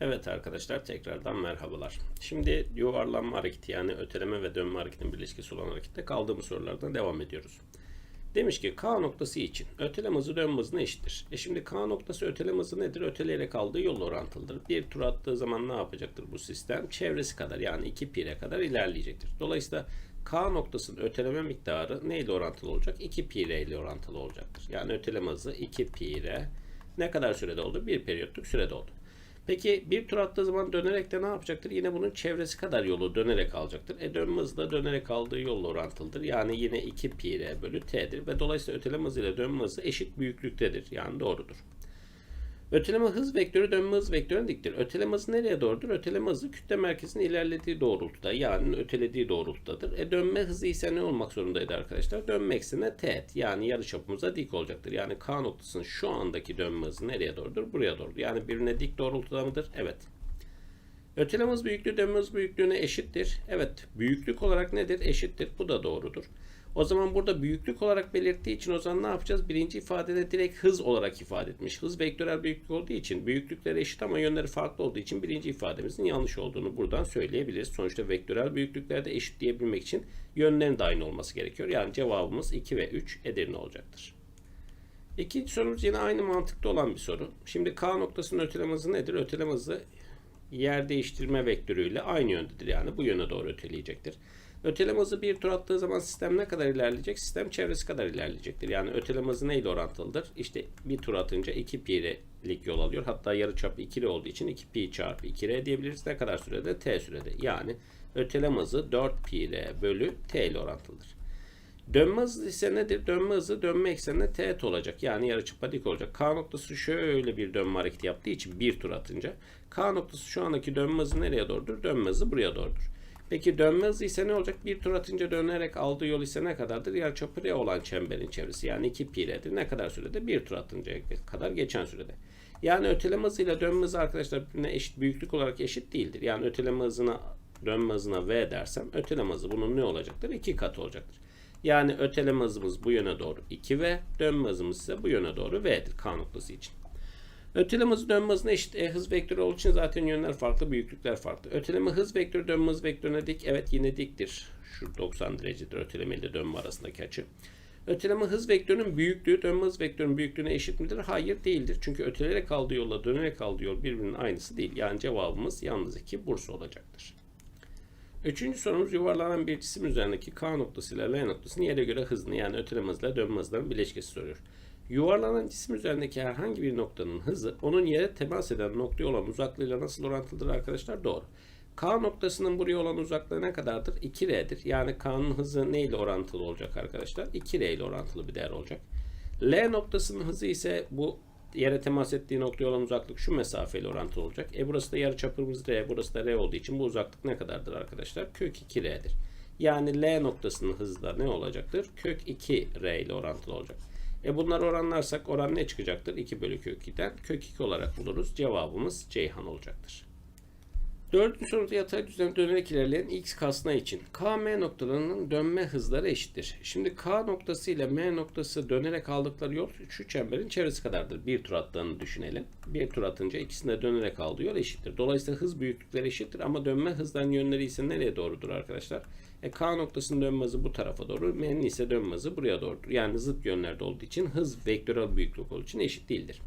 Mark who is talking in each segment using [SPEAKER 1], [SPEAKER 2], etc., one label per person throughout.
[SPEAKER 1] Evet arkadaşlar tekrardan merhabalar. Şimdi yuvarlanma hareketi yani öteleme ve dönme hareketinin birleşkesi olan harekette kaldığımız sorulardan devam ediyoruz. Demiş ki K noktası için öteleme hızı dönme hızına eşittir. E şimdi K noktası öteleme hızı nedir? Öteleyerek kaldığı yolla orantılıdır. Bir tur attığı zaman ne yapacaktır bu sistem? Çevresi kadar yani 2 pi'ye kadar ilerleyecektir. Dolayısıyla K noktasının öteleme miktarı neyle orantılı olacak? 2 pi r ile orantılı olacaktır. Yani öteleme hızı 2 pi r ne kadar sürede oldu? Bir periyotluk sürede oldu. Peki bir tur attığı zaman dönerek de ne yapacaktır? Yine bunun çevresi kadar yolu dönerek alacaktır. E dönme hızı da dönerek aldığı yolla orantılıdır. Yani yine 2 pi r bölü t'dir. Ve dolayısıyla öteleme hızı ile dönme hızı eşit büyüklüktedir. Yani doğrudur. Öteleme hız vektörü dönme hız vektörüne diktir. Öteleme hızı nereye doğrudur? Öteleme hızı kütle merkezinin ilerlediği doğrultuda yani ötelediği doğrultudadır. E dönme hızı ise ne olmak zorundaydı arkadaşlar? Dönme eksenine teğet yani yarıçapımıza dik olacaktır. Yani K noktasının şu andaki dönme hızı nereye doğrudur? Buraya doğrudur. Yani birbirine dik doğrultuda mıdır? Evet. Öteleme hız büyüklüğü dönme hız büyüklüğüne eşittir. Evet. Büyüklük olarak nedir? Eşittir. Bu da doğrudur. O zaman burada büyüklük olarak belirttiği için o zaman ne yapacağız? Birinci ifadede direkt hız olarak ifade etmiş. Hız vektörel büyüklük olduğu için büyüklükleri eşit ama yönleri farklı olduğu için birinci ifademizin yanlış olduğunu buradan söyleyebiliriz. Sonuçta vektörel büyüklüklerde eşit diyebilmek için yönlerin de aynı olması gerekiyor. Yani cevabımız 2 ve 3 Edirne olacaktır. İkinci sorumuz yine aynı mantıkta olan bir soru. Şimdi K noktasının öteleme hızı nedir? Öteleme hızı yer değiştirme vektörüyle aynı yöndedir. Yani bu yöne doğru öteleyecektir. Öteleme hızı bir tur attığı zaman sistem ne kadar ilerleyecek? Sistem çevresi kadar ilerleyecektir. Yani öteleme hızı neyle orantılıdır? İşte bir tur atınca 2 pi'lik yol alıyor. Hatta yarıçapı 2 olduğu için 2 pi çarpı 2r diyebiliriz. Ne kadar sürede? T sürede. Yani öteleme hızı 4 pi r bölü t ile orantılıdır. Dönme hızı ise nedir? Dönme hızı dönme eksenine teğet olacak. Yani yarıçapa dik olacak. K noktası şöyle bir dönme hareketi yaptığı için bir tur atınca K noktası şu andaki dönme hızı nereye doğrudur? Dönme hızı buraya doğrudur. Peki dönme hızı ise ne olacak? Bir tur atınca dönerek aldığı yol ise ne kadardır? Yarıçapı R olan çemberin çevresi yani 2 pi r'dir. Ne kadar sürede? Bir tur atınca kadar geçen sürede. Yani öteleme hızıyla dönme hızı arkadaşlar birbirine eşit büyüklük olarak eşit değildir. Yani öteleme hızına dönme hızına V dersem öteleme hızı bunun ne olacaktır? 2 katı olacaktır. Yani öteleme hızımız bu yöne doğru 2V, dönme hızımız ise bu yöne doğru V'dir K noktası için. Öteleme hızı dönme hızına eşit. E, hız vektörü olduğu için zaten yönler farklı, büyüklükler farklı. Öteleme hız vektörü dönme hız vektörüne dik. Evet yine diktir. Şu 90 derecedir öteleme ile dönme arasındaki açı. Öteleme hız vektörünün büyüklüğü dönme hız vektörünün büyüklüğüne eşit midir? Hayır değildir. Çünkü öteleyerek kaldığı yolla dönerek kaldığı yol birbirinin aynısı değil. Yani cevabımız yalnız 2 Bursa olacaktır. Üçüncü sorumuz yuvarlanan bir cisim üzerindeki K noktası ile L noktasının yere göre hızını yani öteleme hızla dönme hızlarının bileşkesi soruyor. Yuvarlanan cisim üzerindeki herhangi bir noktanın hızı onun yere temas eden noktaya olan uzaklığıyla nasıl orantılıdır arkadaşlar? Doğru. K noktasının buraya olan uzaklığı ne kadardır? 2R'dir. Yani K'nın hızı ne ile orantılı olacak arkadaşlar? 2R ile orantılı bir değer olacak. L noktasının hızı ise bu yere temas ettiği noktaya olan uzaklık şu mesafeyle orantılı olacak. E burası da yarıçapımız R, burası da R olduğu için bu uzaklık ne kadardır arkadaşlar? Kök 2R'dir. Yani L noktasının hızı da ne olacaktır? Kök 2R ile orantılı olacak. E bunları oranlarsak oran ne çıkacaktır? 2 bölü kök 2'den. Kök 2 olarak buluruz. Cevabımız Ceyhan olacaktır. Dördüncü soruda yatay düzlemde dönerek ilerleyen x kasna için KM noktalarının dönme hızları eşittir. Şimdi K noktası ile M noktası dönerek aldıkları yol şu çemberin çevresi kadardır. Bir tur attığını düşünelim. Bir tur atınca ikisinde dönerek aldığı yol eşittir. Dolayısıyla hız büyüklükleri eşittir ama dönme hızların yönleri ise nereye doğrudur arkadaşlar? E, K noktasının dönme hızı bu tarafa doğru, M'nin ise dönme hızı buraya doğrudur. Yani zıt yönlerde olduğu için hız vektörel büyüklük olduğu için eşit değildir.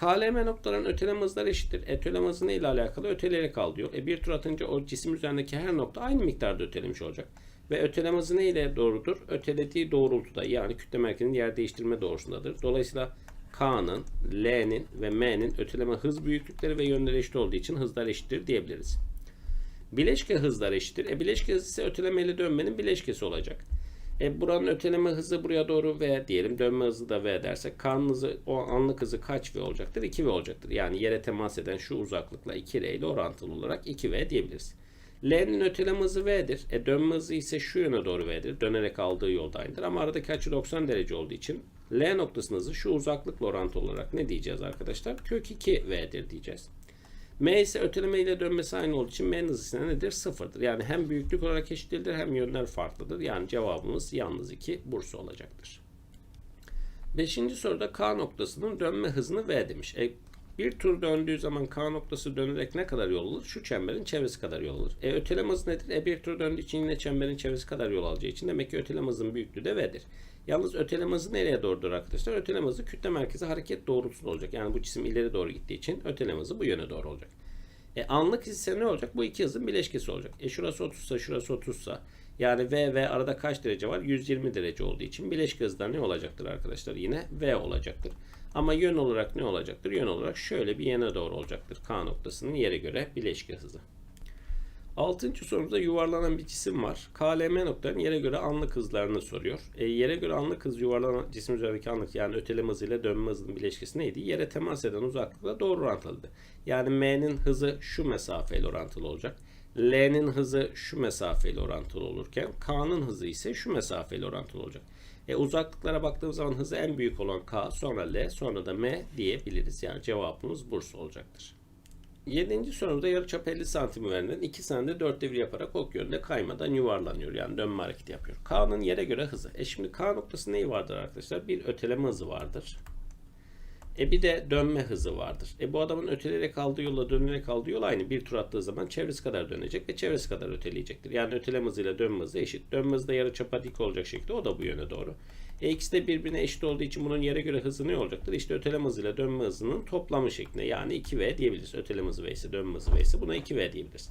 [SPEAKER 1] KLM noktaların öteleme hızları eşittir. Öteleme hızı ne ile alakalı? Öteleyerek al diyor. E bir tur atınca o cisim üzerindeki her nokta aynı miktarda ötelemiş olacak. Ve öteleme hızı ne ile doğrudur? Ötelediği doğrultuda yani kütle merkezinin yer değiştirme doğrusundadır. Dolayısıyla K'nın, L'nin ve M'nin öteleme hız büyüklükleri ve yönleri eşit olduğu için hızlar eşittir diyebiliriz. Bileşke hızlar eşittir. E bileşke hızı ise öteleme ile dönmenin bileşkesi olacak. E buranın öteleme hızı buraya doğru V diyelim. Dönme hızı da V dersek kan hızı o anlık hızı kaç V olacaktır? 2V olacaktır. Yani yere temas eden şu uzaklıkla 2R ile orantılı olarak 2V diyebiliriz. L'nin öteleme hızı V'dir. E dönme hızı ise şu yöne doğru V'dir. Dönerek aldığı yolda aynıdır. Ama aradaki açı 90 derece olduğu için L noktasının hızı şu uzaklıkla orantılı olarak ne diyeceğiz arkadaşlar? Kök 2V'dir diyeceğiz. M ise öteleme ile dönmesi aynı olduğu için M'nin hızı nedir? Sıfırdır. Yani hem büyüklük olarak eşit hem yönler farklıdır. Yani cevabımız yalnız 2 Bursa olacaktır. Beşinci soruda K noktasının dönme hızını V demiş. E, Bir tur döndüğü zaman K noktası dönerek ne kadar yol alır? Şu çemberin çevresi kadar yol alır. E öteleme hızı nedir? E bir tur döndüğü için yine çemberin çevresi kadar yol alacağı için demek ki öteleme hızının büyüklüğü de V'dir. Yalnız öteleme hızı nereye doğrudur arkadaşlar? Öteleme hızı kütle merkezi hareket doğrultusunda olacak. Yani bu cisim ileri doğru gittiği için öteleme hızı bu yöne doğru olacak. E anlık hız ise ne olacak? Bu iki hızın bileşkesi olacak. E şurası 30 sa şurası 30 sa yani V ve arada kaç derece var? 120 derece olduğu için bileşik hızlar ne olacaktır arkadaşlar? Yine V olacaktır. Ama yön olarak ne olacaktır? Yön olarak şöyle bir yana doğru olacaktır. K noktasının yere göre bileşik hızı. Altıncı sorumuzda yuvarlanan bir cisim var. KLM noktanın yere göre anlık hızlarını soruyor. E, yere göre anlık hız yuvarlanan cisim üzerindeki anlık yani öteleme hızı ile dönme hızının bileşkesi neydi? Yere temas eden uzaklıkla doğru orantılıydı. Yani M'nin hızı şu mesafeyle orantılı olacak. L'nin hızı şu mesafeyle orantılı olurken K'nın hızı ise şu mesafeyle orantılı olacak. E, uzaklıklara baktığımız zaman hızı en büyük olan K, sonra L, sonra da M diyebiliriz. Yani cevabımız Bursa olacaktır. Yedinci sorumuzda yarıçap 50 santim verilen 2 saniyede 4 devir yaparak ok yönünde kaymadan yuvarlanıyor. Yani dönme hareketi yapıyor. K'nın yere göre hızı. E şimdi K noktası neyi vardır arkadaşlar? Bir öteleme hızı vardır. E bir de dönme hızı vardır. E bu adamın öteleyerek kaldığı yolla dönerek kaldığı yol aynı. Bir tur attığı zaman çevresi kadar dönecek ve çevresi kadar öteleyecektir. Yani öteleme hızıyla dönme hızı eşit. Dönme hızı da yarıçapa dik olacak şekilde o da bu yöne doğru. E ikisi de birbirine eşit olduğu için bunun yere göre hızı ne olacaktır? İşte öteleme hızıyla dönme hızının toplamı şeklinde. Yani 2V diyebiliriz. Öteleme hızı V ise dönme hızı V ise buna 2V diyebiliriz.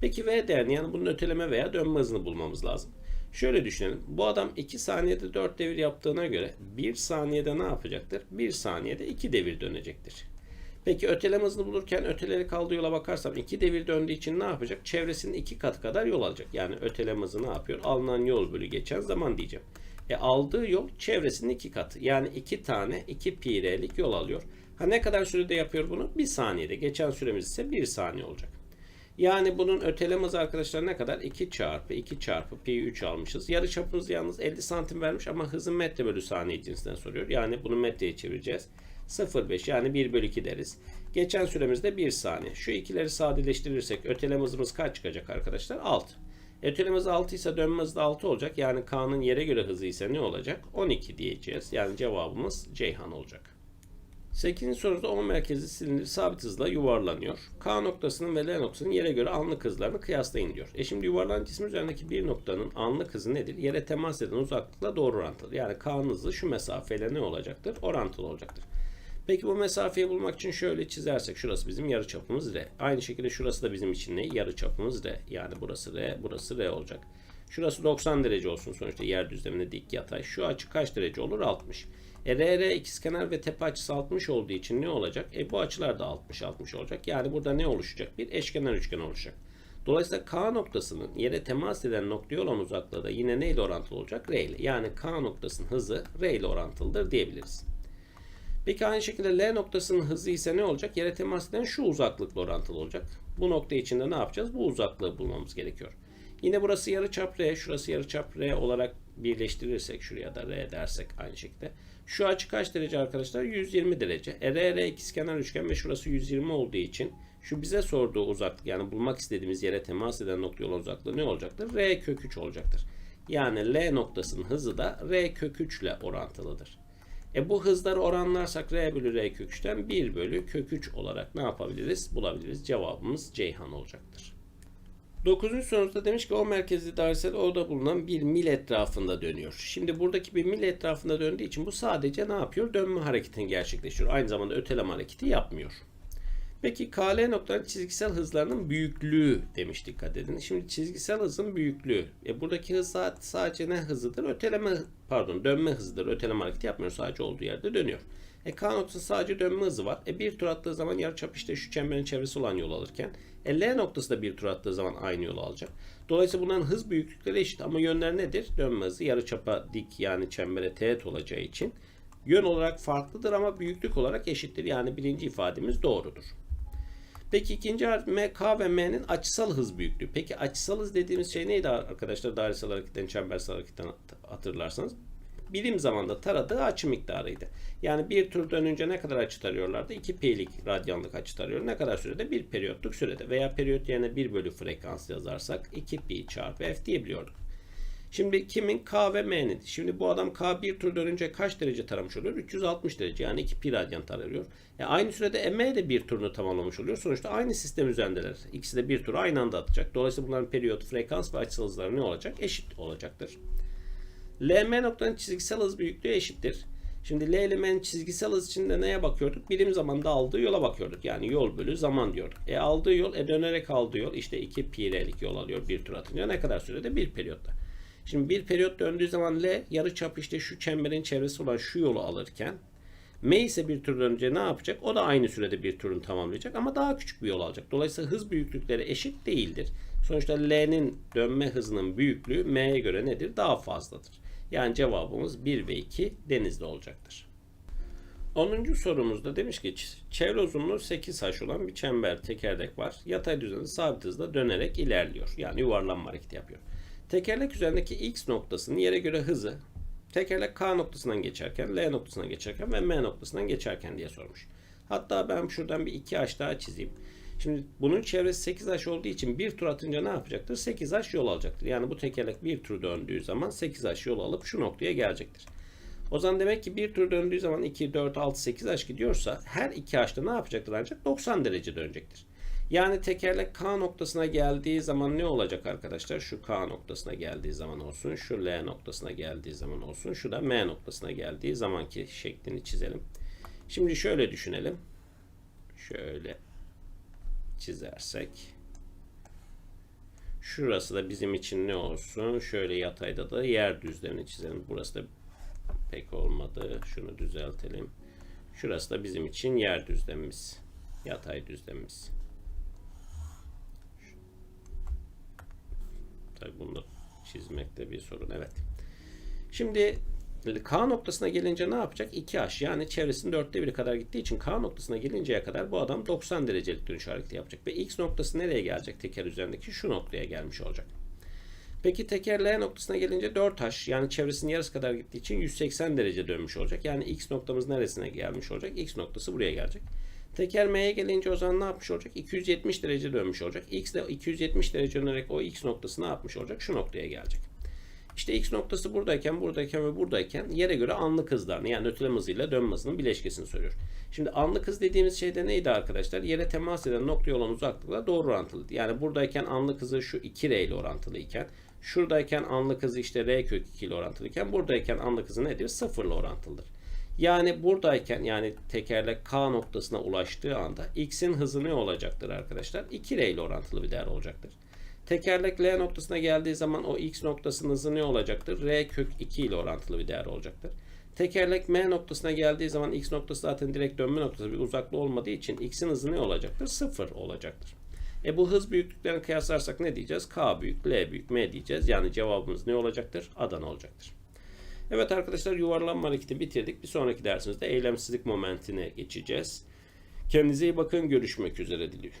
[SPEAKER 1] Peki V değerini yani bunun öteleme veya dönme hızını bulmamız lazım. Şöyle düşünelim. Bu adam 2 saniyede 4 devir yaptığına göre 1 saniyede ne yapacaktır? 1 saniyede 2 devir dönecektir. Peki öteleme hızını bulurken öteleri kaldığı yola bakarsam 2 devir döndüğü için ne yapacak? Çevresinin 2 katı kadar yol alacak. Yani öteleme hızı ne yapıyor? Alınan yol bölü geçen zaman diyeceğim. E aldığı yol çevresinin 2 katı. Yani 2 tane 2 pi r'lik yol alıyor. Ha ne kadar sürede yapıyor bunu? 1 saniyede. Geçen süremiz ise 1 saniye olacak. Yani bunun öteleme hızı arkadaşlar ne kadar? 2 çarpı 2 çarpı pi 3 almışız. Yarı çapımız yalnız 50 santim vermiş ama hızı metre bölü saniye cinsinden soruyor. Yani bunu metreye çevireceğiz. 0,5 yani 1 bölü 2 deriz. Geçen süremizde 1 saniye. Şu ikileri sadeleştirirsek öteleme hızımız kaç çıkacak arkadaşlar? 6. Öteleme hızı 6 ise dönme hızı da 6 olacak. Yani K'nın yere göre hızı ise ne olacak? 12 diyeceğiz. Yani cevabımız Ceyhan olacak. 8. sorumuzda O merkezi silindir sabit hızla yuvarlanıyor. K noktasının ve L noktasının yere göre anlık hızlarını kıyaslayın diyor. E şimdi yuvarlanan cisim üzerindeki bir noktanın anlık hızı nedir? Yere temas eden uzaklıkla doğru orantılı. Yani K'nın hızı şu mesafeyle ne olacaktır? Orantılı olacaktır. Peki bu mesafeyi bulmak için şöyle çizersek şurası bizim yarı çapımız R. Aynı şekilde şurası da bizim için ne? Yarı çapımız R. Yani burası R, burası R olacak. Şurası 90 derece olsun sonuçta yer düzleminde dik yatay. Şu açı kaç derece olur? 60. E, RR ikizkenar ve tepe açısı 60 olduğu için ne olacak? E bu açılar da 60 60 olacak. Yani burada ne oluşacak? Bir eşkenar üçgen oluşacak. Dolayısıyla K noktasının yere temas eden noktaya olan uzaklığı da yine neyle orantılı olacak? R ile. Yani K noktasının hızı R ile orantılıdır diyebiliriz. Peki aynı şekilde L noktasının hızı ise ne olacak? Yere temas eden şu uzaklıkla orantılı olacak. Bu nokta için de ne yapacağız? Bu uzaklığı bulmamız gerekiyor. Yine burası yarıçap R, şurası yarıçap R olarak birleştirirsek şuraya da R dersek aynı şekilde. Şu açı kaç derece arkadaşlar? 120 derece. E, R, R ikizkenar üçgen ve şurası 120 olduğu için şu bize sorduğu uzaklık yani bulmak istediğimiz yere temas eden nokta olan uzaklığı ne olacaktır? R kök 3 olacaktır. Yani L noktasının hızı da R kök 3 ile orantılıdır. E bu hızları oranlarsak R bölü R kök 3'ten 1 bölü kök 3 olarak ne yapabiliriz? Bulabiliriz. Cevabımız Ceyhan olacaktır. Dokuzuncu sorumuzda demiş ki o merkezli dairesel orada bulunan bir mil etrafında dönüyor. Şimdi buradaki bir mil etrafında döndüğü için bu sadece ne yapıyor? Dönme hareketini gerçekleştiriyor. Aynı zamanda öteleme hareketi yapmıyor. Peki KL noktaların çizgisel hızlarının büyüklüğü demiş dikkat edin. Şimdi çizgisel hızın büyüklüğü. E buradaki hız sadece ne hızıdır? Öteleme pardon dönme hızıdır. Öteleme hareketi yapmıyor. Sadece olduğu yerde dönüyor. E K noktası sadece dönme hızı var. E bir tur attığı zaman yarıçap işte şu çemberin çevresi olan yol alırken e L noktası da bir tur attığı zaman aynı yolu alacak. Dolayısıyla bunların hız büyüklükleri eşit ama yönler nedir? Dönme hızı yarıçapa dik yani çembere teğet olacağı için yön olarak farklıdır ama büyüklük olarak eşittir. Yani birinci ifademiz doğrudur. Peki ikinci harf M, K ve M'nin açısal hız büyüklüğü. Peki açısal hız dediğimiz şey neydi arkadaşlar? Dairesel hareketten, çembersel hareketten hatırlarsanız. Birim zamanda taradığı açı miktarıydı. Yani bir tur dönünce ne kadar açı tarıyorlardı? 2 pi'lik radyanlık açı tarıyor. Ne kadar sürede? Bir periyotluk sürede. Veya periyot yerine 1 bölü frekans yazarsak 2 pi çarpı f diyebiliyorduk. Şimdi kimin? K ve M'nin. Şimdi bu adam K bir tur dönünce kaç derece taramış oluyor? 360 derece yani 2 pi radyan tarıyor. E aynı sürede M de bir turunu tamamlamış oluyor. Sonuçta aynı sistem üzerindeler. İkisi de bir turu aynı anda atacak. Dolayısıyla bunların periyot, frekans ve açısal hızları ne olacak? Eşit olacaktır. LM noktanın çizgisel hız büyüklüğü eşittir. Şimdi L ile M'nin çizgisel hız içinde neye bakıyorduk? Birim zamanda aldığı yola bakıyorduk. Yani yol bölü zaman diyorduk. E aldığı yol, e dönerek aldığı yol işte 2 pi r'lik yol alıyor bir tur atınca. Ne kadar sürede? Bir periyotta. Şimdi bir periyot döndüğü zaman L yarı çap işte şu çemberin çevresi olan şu yolu alırken M ise bir tur dönünce ne yapacak? O da aynı sürede bir turunu tamamlayacak ama daha küçük bir yol alacak. Dolayısıyla hız büyüklükleri eşit değildir. Sonuçta L'nin dönme hızının büyüklüğü M'ye göre nedir? Daha fazladır. Yani cevabımız 1 ve 2 denizde olacaktır. 10. sorumuzda demiş ki çevre uzunluğu 8h olan bir çember tekerlek var. Yatay düzende sabit hızla dönerek ilerliyor. Yani yuvarlanma hareketi yapıyor. Tekerlek üzerindeki x noktasının yere göre hızı tekerlek K noktasından geçerken, L noktasından geçerken ve M noktasından geçerken diye sormuş. Hatta ben şuradan bir 2h daha çizeyim. Şimdi bunun çevresi 8h olduğu için bir tur atınca ne yapacaktır? 8h yol alacaktır. Yani bu tekerlek bir tur döndüğü zaman 8h yol alıp şu noktaya gelecektir. O zaman demek ki bir tur döndüğü zaman 2, 4, 6, 8h gidiyorsa her 2h'da ne yapacaktır ancak? 90 derece dönecektir. Yani tekerlek K noktasına geldiği zaman ne olacak arkadaşlar? Şu K noktasına geldiği zaman olsun, şu L noktasına geldiği zaman olsun, şu da M noktasına geldiği zamanki şeklini çizelim. Şimdi şöyle düşünelim. Şöyle çizersek. Şurası da bizim için ne olsun? Şöyle yatayda da yer düzlemini çizelim. Burası da pek olmadı. Şunu düzeltelim. Şurası da bizim için yer düzlemimiz. Yatay düzlemimiz. Tabi bunu çizmekte bir sorun. Evet. Şimdi K noktasına gelince ne yapacak? 2H yani çevresinin dörtte biri kadar gittiği için K noktasına gelinceye kadar bu adam 90 derecelik dönüş hareketi yapacak. Ve X noktası nereye gelecek teker üzerindeki? Şu noktaya gelmiş olacak. Peki teker L noktasına gelince 4H yani çevresinin yarısı kadar gittiği için 180 derece dönmüş olacak. Yani X noktamız neresine gelmiş olacak? X noktası buraya gelecek. Teker M'ye gelince o zaman ne yapmış olacak? 270 derece dönmüş olacak. X de 270 derece dönerek o X noktası ne yapmış olacak? Şu noktaya gelecek. İşte X noktası buradayken, buradayken ve buradayken yere göre anlık hızlarını yani öteleme hızıyla dönme hızının bileşkesini soruyor. Şimdi anlık hız dediğimiz şey de neydi arkadaşlar? Yere temas eden noktaya olan uzaklıkla doğru orantılıydı. Yani buradayken anlık hızı şu 2R ile orantılıyken, şuradayken anlık hızı işte R kök 2 ile orantılıyken, buradayken anlık hızı nedir? 0 ile orantılıdır. Yani buradayken yani tekerlek K noktasına ulaştığı anda X'in hızı ne olacaktır arkadaşlar? 2R ile orantılı bir değer olacaktır. Tekerlek L noktasına geldiği zaman o X noktasının hızı ne olacaktır? R kök 2 ile orantılı bir değer olacaktır. Tekerlek M noktasına geldiği zaman X noktası zaten direkt dönme noktası bir uzaklığı olmadığı için X'in hızı ne olacaktır? 0 olacaktır. E bu hız büyüklüklerini kıyaslarsak ne diyeceğiz? K büyük, L büyük, M diyeceğiz. Yani cevabımız ne olacaktır? Adana olacaktır. Evet arkadaşlar yuvarlanma hareketi bitirdik. Bir sonraki dersimizde eylemsizlik momentine geçeceğiz. Kendinize iyi bakın. Görüşmek üzere diliyorum.